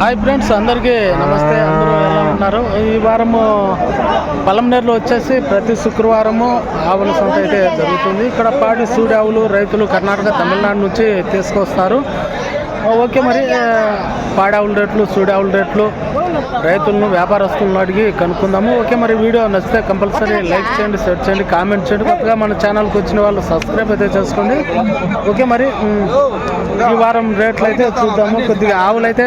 Hi friends అందరికీ నమస్తే. అందరూ ఎలా ఉన్నారు? ఈ వారము పలంనేరులో వచ్చేసి ప్రతి శుక్రవారము ఆవుల సంత అయితే జరుగుతుంది. ఇక్కడ పాడి సూడి ఆవులు రైతులు కర్ణాటక తమిళనాడు నుంచి తీసుకొస్తారు. ఓకే మరి ఆ, పాడి ఆవుల రేట్లు సూడి ఆవుల రేట్లు రైతులను వ్యాపారస్తులను అడిగి కనుక్కుందాము. ఓకే మరి వీడియో నచ్చితే కంపల్సరీ లైక్ చేయండి షేర్ చేయండి కామెంట్ చేయండి. కొత్తగా మన ఛానల్కి వచ్చిన వాళ్ళు సబ్స్క్రైబ్ అయితే చేసుకోండి. ఓకే మరి ఈ వారం రేట్లు అయితే చూద్దాము. కొద్దిగా ఆవులు అయితే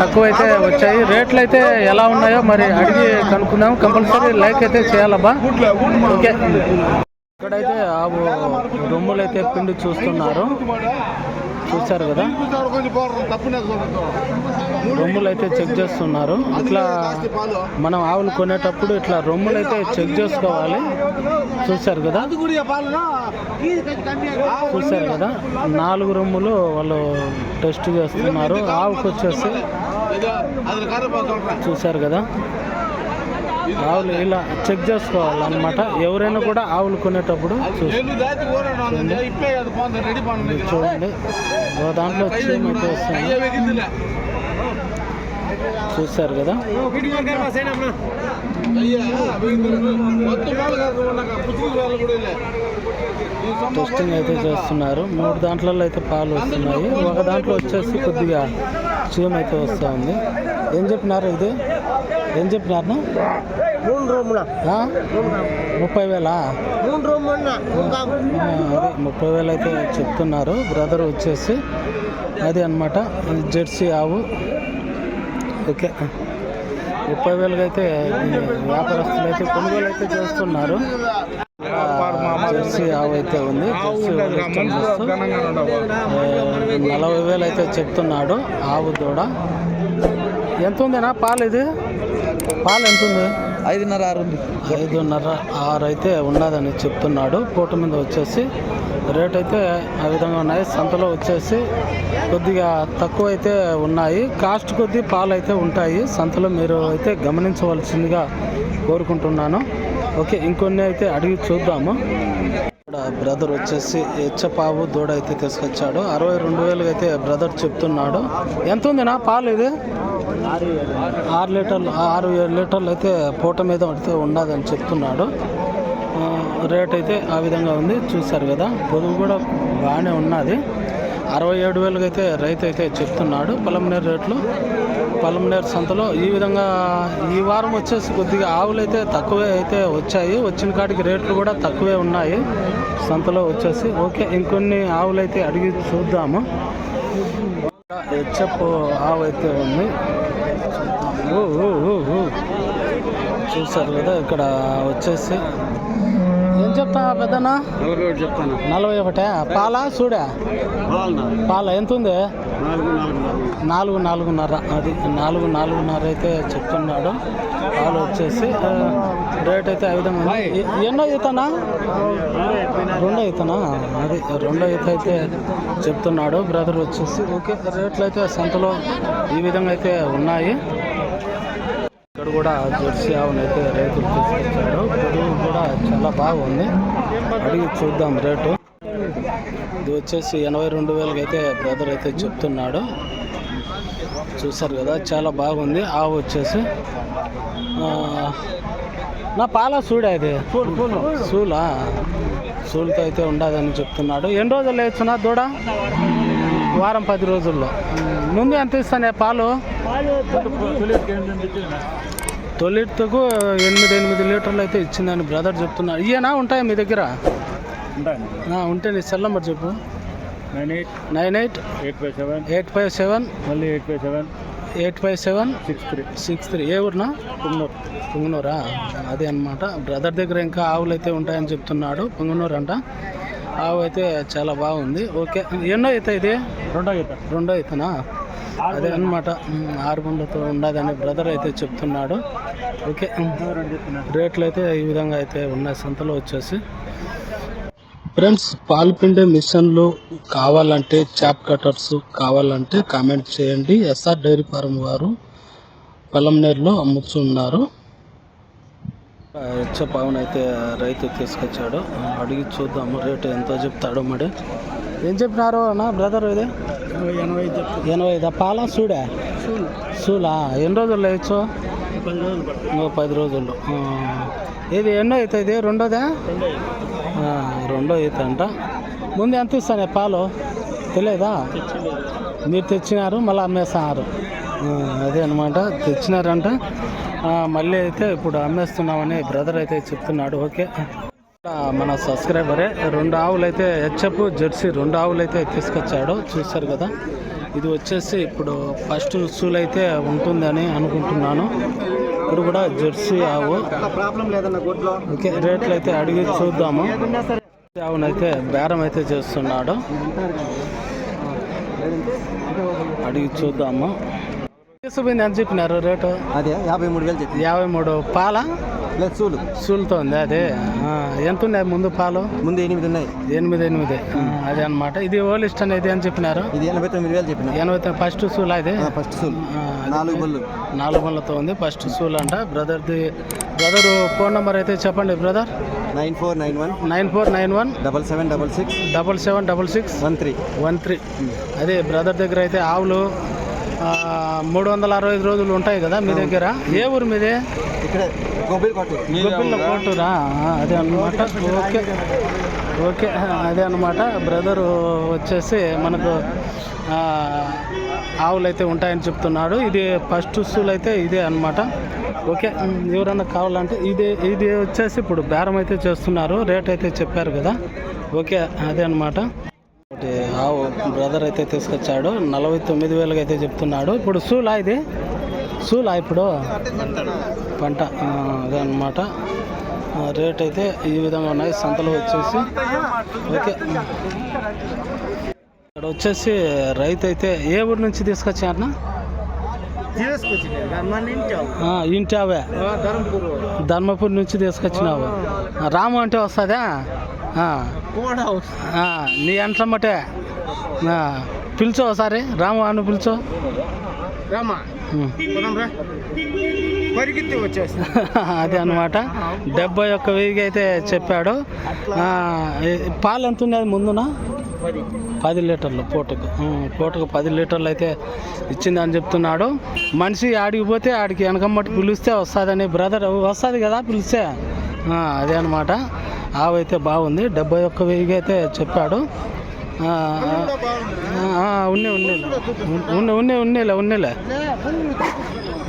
తక్కువ అయితే వచ్చాయి. రేట్లు అయితే ఎలా ఉన్నాయో మరి అడిగి కనుక్కుందాము. కంపల్సరీ లైక్ అయితే చేయాలబ్బా. ఓకే. ఇక్కడైతే ఆవు రొమ్ములు అయితే పిండి చూస్తున్నారు. చూశారు కదా? రొమ్ములు అయితే చెక్ చేస్తున్నారు. ఇట్లా మనం ఆవులు కొనేటప్పుడు ఇట్లా రొమ్ములు అయితే చెక్ చేసుకోవాలి. చూశారు కదా? చూశారు కదా? నాలుగు రొమ్ములు వాళ్ళు టెస్ట్ చేస్తున్నారు. ఆవుకు వచ్చేసి చూశారు కదా? ఆవులు ఇలా చెక్ చేసుకోవాలి అనమాట ఎవరైనా కూడా ఆవులు కొనేటప్పుడు చూడండి. దాంట్లో చీమ వస్తుంది. చూశారు కదా? టెస్టింగ్ అయితే చేస్తున్నారు. మూడు దాంట్లలో అయితే పాలు వస్తున్నాయి. ఒక దాంట్లో వచ్చేసి కొద్దిగా చీమ అయితే వస్తూ ఉంది ఏం చెప్పినారు ఇది? ఏం చెప్పినారు మూడు రూముల? ముప్పై వేలా? మూడు ముప్పై వేలు అయితే చెప్తున్నారు. బ్రదర్ వచ్చేసి అది అనమాట జెర్సీ ఆవు. ఓకే. ముప్పై వేలుగా అయితే వ్యాపారస్తులు అయితే కొనుగోలు అయితే చేస్తున్నారు. జెర్సీ ఆవు అయితే ఉంది. నలభై వేలు అయితే చెప్తున్నాడు ఆవు దూడ. ఎంత ఉందేనా పాలు ఇది? పాలు ఎంత ఉంది? ఐదున్నర ఆరు ఉంది. ఐదున్నర ఆరు అయితే ఉన్నదని చెప్తున్నాడు. పూట మీద వచ్చేసి రేట్ అయితే ఆ విధంగా ఉన్నాయి. సంతలో వచ్చేసి కొద్దిగా తక్కువ అయితే ఉన్నాయి. కాస్ట్ కొద్ది పాలు అయితే ఉంటాయి. సంతలో మీరు అయితే గమనించవలసిందిగా కోరుకుంటున్నాను. ఓకే ఇంకొన్ని అయితే అడిగి చూద్దాము. బ్రదర్ వచ్చేసి హెచ్చపావు దూడ అయితే తీసుకొచ్చాడు. అరవై రెండు వేలుగా అయితే బ్రదర్ చెప్తున్నాడు. ఎంత ఉందినా పాలు ఇది? ఆరు లీటర్లు ఆరు ఏడు లీటర్లు అయితే పూట మీద పడితే ఉండదని చెప్తున్నాడు. ఆ, రేట్ అయితే ఆ విధంగా ఉంది. చూశారు కదా పొదుగు కూడా బాగానే ఉన్నది. అరవై ఏడు వేలుగా అయితే రైతు అయితే చెప్తున్నాడు. పొలంనేరు రేట్లు పొలంనేరు సంతలో ఈ విధంగా ఈ వారం వచ్చేసి కొద్దిగా ఆవులు అయితే తక్కువే అయితే వచ్చాయి. వచ్చిన కాడికి రేట్లు కూడా తక్కువే ఉన్నాయి. సంతలో వచ్చేసి ఓకే ఇంకొన్ని ఆవులు అయితే అడిగి చూద్దాము. హెచ్ఎఫ్ ఆవు అయితే ఉంది. చూసారు చూశారు కదా ఇక్కడ వచ్చేసి ఏం చెప్తా పెద్దనా చెప్తాను నలభై ఒకటే పాలా చూడా పాల ఎంత ఉంది నాలుగు నాలుగున్నర. అది నాలుగు నాలుగున్నర అయితే చెప్తున్నాడు. పాలు వచ్చేసి రేట్ అయితే ఆ విధంగా ఉంది. ఎ- ఎన్నో ఈతనా రెండో ఈతనా అది రెండో ఈత అయితే చెప్తున్నాడు. బ్రదర్ వచ్చేసి ఓకే రేట్లు అయితే సంతలో ఈ విధంగా అయితే ఉన్నాయి. ఇక్కడ కూడా జెర్సీ ఆవును అయితే రైతులు తీసుకొచ్చాడు పొదుగు కూడా చాలా బాగుంది. అడిగి చూద్దాం రేటు. ఇది వచ్చేసి ఎనభై రెండు వేలకి అయితే బ్రదర్ అయితే చెప్తున్నాడు. చూసారు కదా చాలా బాగుంది. ఆవు వచ్చేసి ఆ, నా పాల సూడా ఇది? సూలా? సూలుతో అయితే ఉండదని చెప్తున్నాడు. ఎన్ని రోజులు లేచున్నా దూడ? వారం పది రోజుల్లో. ముందు ఎంత ఇస్తానే పాలు? తొలిటకు ఎనిమిది ఎనిమిది లీటర్లు అయితే ఇచ్చిందని బ్రదర్ చెప్తున్నాడు ఇయేనా ఉంటాయా మీ దగ్గర? ఉంటే నీ సెల్ నెంబర్ చెప్పు. Nine eight nine eight eight five seven eight five seven మళ్ళీ eight five seven eight five seven six three six three. ఏ ఊరినా? తుమ్మూరు పొంగునూరా? అదే అనమాట బ్రదర్ దగ్గర ఇంకా ఆవులు అయితే ఉంటాయని చెప్తున్నాడు. పొంగునూరు అంట. ఆవు అయితే చాలా బాగుంది. ఓకే. ఎన్నో అయితే ఇది? రెండో గీత రెండో అయితేనా అదే అనమాట ఆరు గుండతో ఉండదని బ్రదర్ అయితే చెప్తున్నాడు. ఓకే రేట్లు అయితే ఈ విధంగా అయితే ఉన్నాయి సంతలో వచ్చేసి. ఫ్రెండ్స్ పాలు పిండే మిషన్లు కావాలంటే చాప్ కటర్స్ కావాలంటే కామెంట్ చేయండి. ఎస్ఆర్ డైరీ ఫార్మ్ వారు పొలంనేరులో అమ్ముతున్నారు. హెచ్చ పవన్ అయితే రైతు తీసుకొచ్చాడు. అడిగి చూద్దాము రేటు ఎంతో చెప్తాడు మరి. ఏం చెప్పినారు అన్న బ్రదర్ ఇది? ఎనభై ఐదు పాల సూడా? సూలా? ఎన్ని రోజులు పడుతుంది. ఇంకో పది రోజులు. ఇది ఎన్నో అవుతుంది రెండోదా? రెండో అవుతుంది అంట. ముందు ఎంత ఇస్తానే పాలు? తెలియదా? మీరు తెచ్చినారు మళ్ళీ అమ్మేస్తున్నారు. అదే అనమాట తెచ్చినారంట. మళ్ళీ అయితే ఇప్పుడు అమ్మేస్తున్నామని బ్రదర్ అయితే చెప్తున్నాడు ఓకే? మన సబ్స్క్రైబరే. రెండు ఆవులు అయితే హెచ్ఎఫ్ జెర్సీ రెండు ఆవులు అయితే తీసుకొచ్చాడు. చూశారు కదా? ఇది వచ్చేసి ఇప్పుడు ఫస్ట్ సూల్ అయితే ఉంటుందని అనుకుంటున్నాను. ఇప్పుడు కూడా జెర్సీ ఆవు. ఓకే రేట్లు అయితే అడిగి చూద్దాము. ఆవునైతే బేరం అయితే చేస్తున్నాడు. అడిగి చూద్దాము. ఎంత చెప్పినారు రేటు? అదే యాభై మూడు వేలు చెప్పి యాభై మూడు. పాల? లేదు చూలు సూలుతో ఉంది అదే. ఎంత ఉంది ముందు పాలు? ముందు ఎనిమిది ఉన్నాయి. ఎనిమిది ఎనిమిది. అదే అనమాట ఇది ఓలిస్ట్ అనేది అని చెప్పినారు? ఇది ఎనభై తొమ్మిది వేలు చెప్పిన ఎనభై ఫస్ట్ సూల్ అది ఫస్ట్ సూలు. నాలుగు బళ్ళు. నాలుగు వందలతో ఉంది ఫస్ట్ సూల్ అంట. బ్రదర్ది బ్రదర్ ఫోన్ నెంబర్ అయితే చెప్పండి brother. Nine four nine one. Nine four nine one. Double seven double six. Double seven double six. One three. One three. అదే బ్రదర్ దగ్గర అయితే ఆవులు మూడు వందల అరవై ఐదు రోజులు ఉంటాయి కదా మీ దగ్గర? ఏ ఊరు మీది? ఇక్కడ గొబ్బిల్ కోటూరా? అదే అనమాట ఓకే. ఓకే. అదే అనమాట బ్రదరు వచ్చేసి మనకు ఆవులు అయితే ఉంటాయని చెప్తున్నాడు. ఇది ఫస్ట్ సూల్ అయితే ఇదే అనమాట ఓకే. ఎవరన్నా కావాలంటే ఇది ఇది వచ్చేసి ఇప్పుడు బేరం అయితే చేస్తున్నారు. రేట్ అయితే చెప్పారు కదా. ఓకే. అదే అనమాట ఆవు బ్రదర్ అయితే తీసుకొచ్చాడు. నలభై తొమ్మిది వేలకి అయితే చెప్తున్నాడు. ఇప్పుడు సూలా ఇది? సూలా ఇప్పుడు? పంట. ఆ, అదే అనమాట రేట్ అయితే ఈ విధంగా ఉన్నాయి. సంతలో వచ్చేసి. ఓకే. ఇక్కడ వచ్చేసి రైతు అయితే ఏ ఊరు నుంచి తీసుకొచ్చారన్నా? ఆ, ఇంటి అవే ధర్మపురి. నుంచి తీసుకొచ్చినావు. రాము అంటే వస్తుందా? నీ అంట్లమ్మటే ఆ, పిలుచో ఒకసారి. రాము అను పిలుచో. రామా? వచ్చేసి అదే అనమాట డెబ్బై ఒక్క వెయ్యికి అయితే చెప్పాడు. పాలు ఎంత ఉన్నది ముందున? పది. లీటర్లు పూటకు. పూటకు పది లీటర్లు అయితే ఇచ్చిందని చెప్తున్నాడు. మనిషి ఆడికి పోతే ఆడికి వెనకమ్మటి పిలిస్తే వస్తుందని బ్రదర్ వస్తుంది కదా పిలిస్తే? అదే అనమాట ఆవు అయితే బాగుంది. డెబ్బై ఒక్క వెయ్యికి అయితే చెప్పాడు. ఉన్నాయి ఉన్నాయి. ఉన్నాయి ఉన్నే ఉన్నే ఉన్నే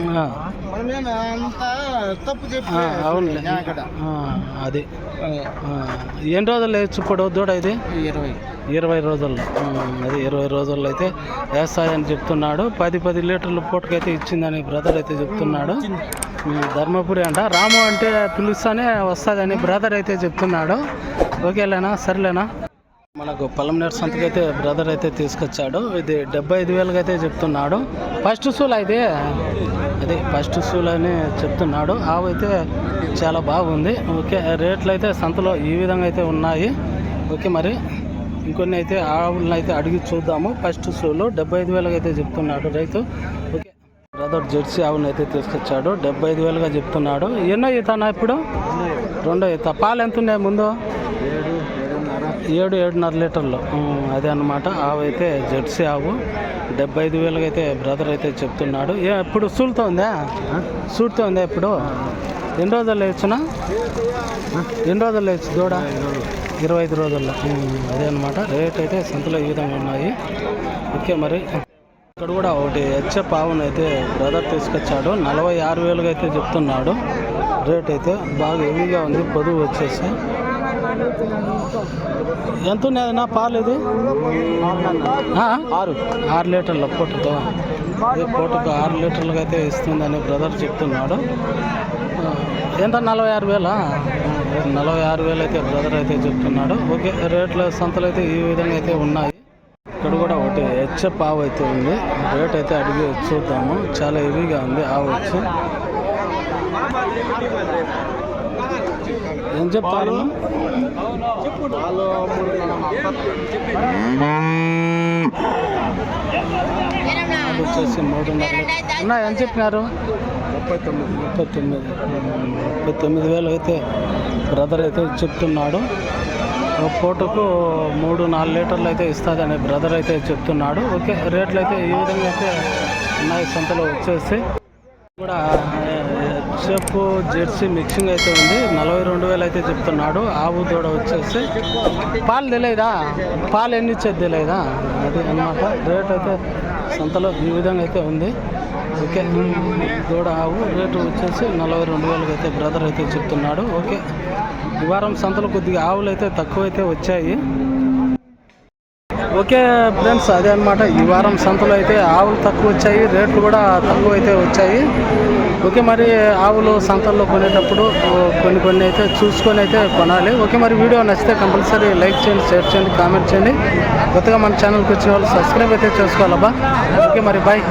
అంత తప్పు చెప్పి ఆ, అవునులే. అది. ఎన్ని రోజులు ఇప్పుడు దూడ ఇది? ఇరవై. ఇరవై రోజుల్లో. అది ఇరవై రోజుల్లో అయితే వేస్తాయని చెప్తున్నాడు. పది పది లీటర్ల పూటకైతే ఇచ్చిందని బ్రదర్ అయితే చెప్తున్నాడు. ధర్మపురి అంట. రాము అంటే పిలుస్తానే వస్తుందని బ్రదర్ అయితే చెప్తున్నాడు. ఓకేలేనా? సరేలేనా? మనకు పలమనేరు సంతకి అయితే బ్రదర్ అయితే తీసుకొచ్చాడు. ఇది డెబ్బై ఐదు వేలకి అయితే చెప్తున్నాడు. ఫస్ట్ షూలు అయితే అది ఫస్ట్ షూలు అని చెప్తున్నాడు. ఆవు అయితే చాలా బాగుంది. ఓకే రేట్లు అయితే సంతలో ఈ విధంగా అయితే ఉన్నాయి. ఓకే మరి ఇంకొన్ని అయితే ఆవులను అయితే అడిగి చూద్దాము. ఫస్ట్ షూలు డెబ్బై ఐదు వేలకి అయితే చెప్తున్నాడు రైతు. ఓకే బ్రదర్ జెర్సీ ఆవును అయితే తీసుకొచ్చాడు. డెబ్బై ఐదు వేలుగా చెప్తున్నాడు. ఎన్నో ఈతనా ఇప్పుడు? రెండో ఈత. పాలు ఎంత ఉన్నాయి ముందు? ఏడు ఏడున్నర లీటర్లు. అదే అనమాట ఆవు అయితే జెర్సీ ఆవు. డెబ్బై ఐదు వేలకి అయితే బ్రదర్ అయితే చెప్తున్నాడు. ఏ ఇప్పుడు సూలుతో ఉందా సూట్తో ఉందా ఇప్పుడు? ఎన్ని రోజుల్లో వేయచ్చునా ఎన్ని రోజుల్లో వేయచ్చు దూడ? ఇరవై ఐదు రోజుల్లో. అదే అనమాట రేట్ అయితే సంతలో ఈ విధంగా ఉన్నాయి. ఓకే మరి. ఇక్కడ కూడా ఒకటి హెచ్ఎఫ్ ఆవును అయితే బ్రదర్ తీసుకొచ్చాడు. నలభై ఆరు వేలుగా అయితే చెప్తున్నాడు. రేట్ అయితే బాగా హెవీగా ఉంది. పొదువు వచ్చేసి ఎంత ఉన్నదన్నా పాలు ఇది? ఆరు. ఆరు లీటర్ల పూటతో ఇది పూటకు ఆరు లీటర్లకు అయితే ఇస్తుందని బ్రదర్ చెప్తున్నాడు. ఎంత? నలభై ఆరు వేలా? నలభై ఆరు వేలు అయితే బ్రదర్ అయితే చెప్తున్నాడు. ఓకే రేట్ల సంతలు అయితే ఈ విధంగా అయితే ఉన్నాయి. ఇక్కడ కూడా ఒకటి హెచ్ఎఫ్ ఆవు అయితే ఉంది. రేట్ అయితే అడిగి చూద్దాము. చాలా హెవీగా ఉంది. ఆవు వచ్చి ఏం చెప్తారు? వచ్చేసి మూడున్నర ఏం చెప్పినారు. ముప్పై తొమ్మిది. ముప్పై తొమ్మిది. ముప్పై తొమ్మిది వేలు అయితే బ్రదర్ అయితే చెప్తున్నాడు. ఒక పూటకు మూడు నాలుగు లీటర్లు అయితే ఇస్తుంది అనే బ్రదర్ అయితే చెప్తున్నాడు. ఓకే రేట్లు అయితే ఈ విధంగా అయితే ఉన్నాయి సంతలో వచ్చేసి. కూడా షెఫ్ జెర్సీ మిక్సింగ్ అయితే ఉంది. నలభై రెండు వేలు అయితే చెప్తున్నాడు. ఆవు దూడ వచ్చేసి పాలు తెలియదా? పాలు ఎన్ని ఇచ్చేది తెలియదా? అది అన్నమాట. రేట్ అయితే సంతలో ఈ విధంగా అయితే ఉంది. ఓకే. దూడ ఆవు రేటు వచ్చేసి నలభై రెండు వేలకి అయితే బ్రదర్ అయితే చెప్తున్నాడు. ఓకే. ఈ వారం సంతలో కొద్దిగా ఆవులు అయితే తక్కువ అయితే వచ్చాయి. ఓకే ఫ్రెండ్స్ అదే అనమాట ఈ వారం సంతలో అయితే ఆవులు తక్కువ వచ్చాయి రేట్లు కూడా తక్కువ అయితే వచ్చాయి. ఓకే మరి ఆవులు సంతల్లో కొనేటప్పుడు కొన్ని కొన్ని అయితే చూసుకొని అయితే కొనాలి. ఓకే మరి వీడియో నచ్చితే కంపల్సరీ లైక్ చేయండి షేర్ చేయండి కామెంట్ చేయండి. కొత్తగా మన ఛానల్కి వచ్చిన వాళ్ళు సబ్స్క్రైబ్ అయితే చేసుకోవాలబ్బా. ఓకే మరి బాయ్.